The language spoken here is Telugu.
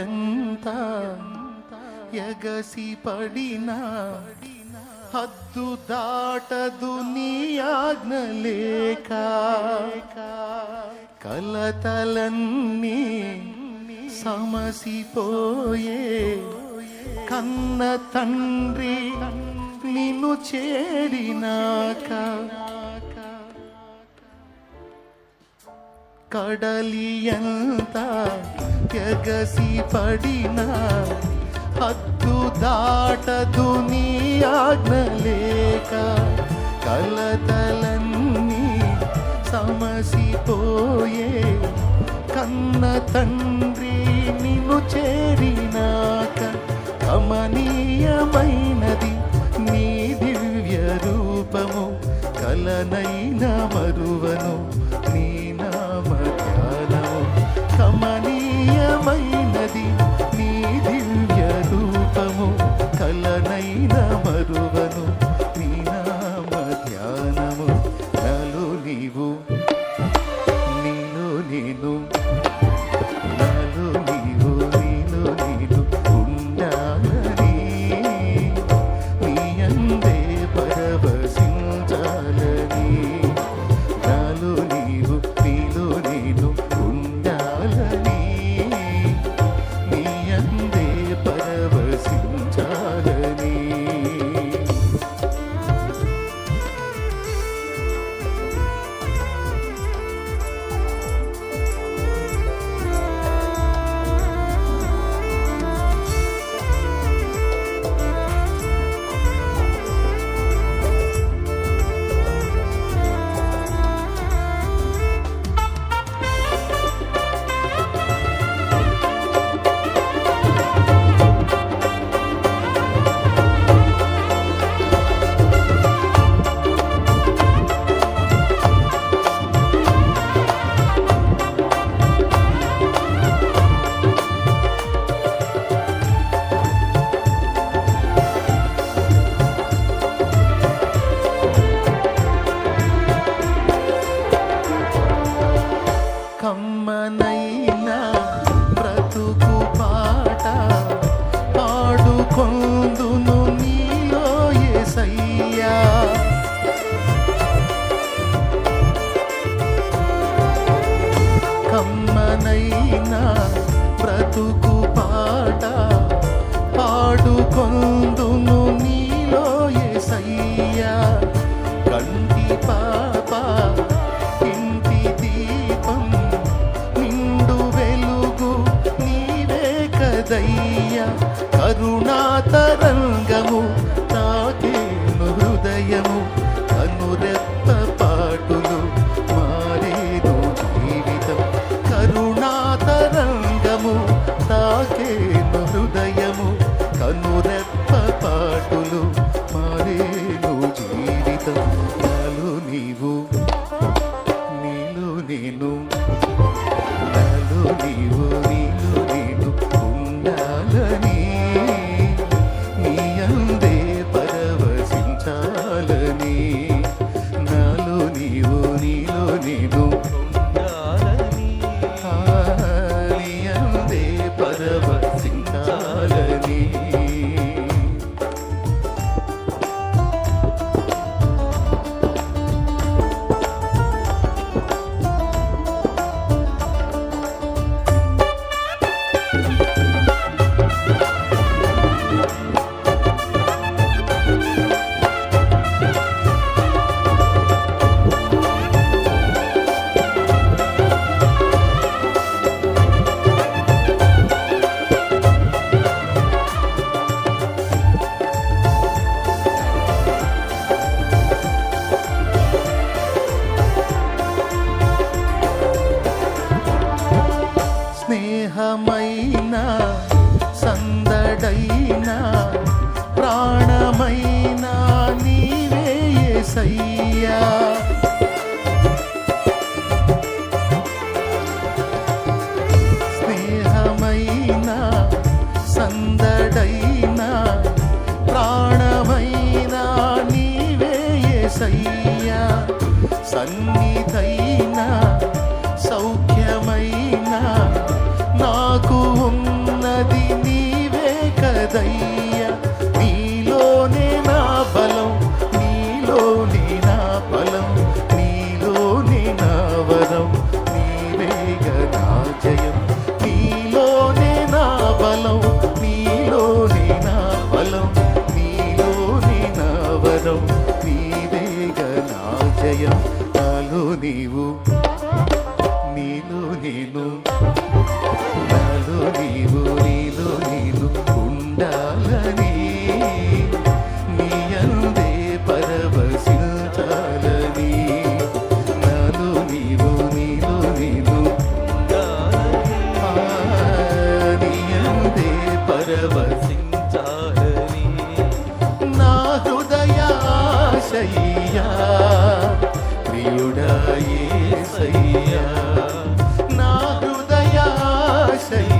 ఎంత ఎగసి పడిన హద్దు దాటదు నీ ఆజ్ఞ లేక. కలతలన్నీ సమసిపోయే కన్న తండ్రి నిన్ను చేరినాక. కడలి ఎంత ఎగసి పడినా హద్దు దాటదు నీ ఆజ్ఞ కలతలన్నీ సమసిపోయే కన్న తండ్రి నిన్ను చేరినాక కమనీయమైనది నీ దివ్య రూపము కలనైన మరువ కలనైన స్నేహమైన సందడైన ప్రాణమైన నీవే సయ్యా స్నేహమైన సందడైన ప్రాణమైన నీవే సయ్యా సన్నిధైన సౌఖ్యమైన ఉన్నది నీవే కదయ్య. నీలోనే నా బలం నీలోనే నా బలం నీలోనే నా వరం. నీవే నా జయం. నీలోనే నా బలం నీలోనే నా బలం నీలోనే నా వరం. నీవే నా జయం. నాలో నీవు నీలో నేను. నీవు నీలో నీవు నా హృదయాశయ్యా సయ్యా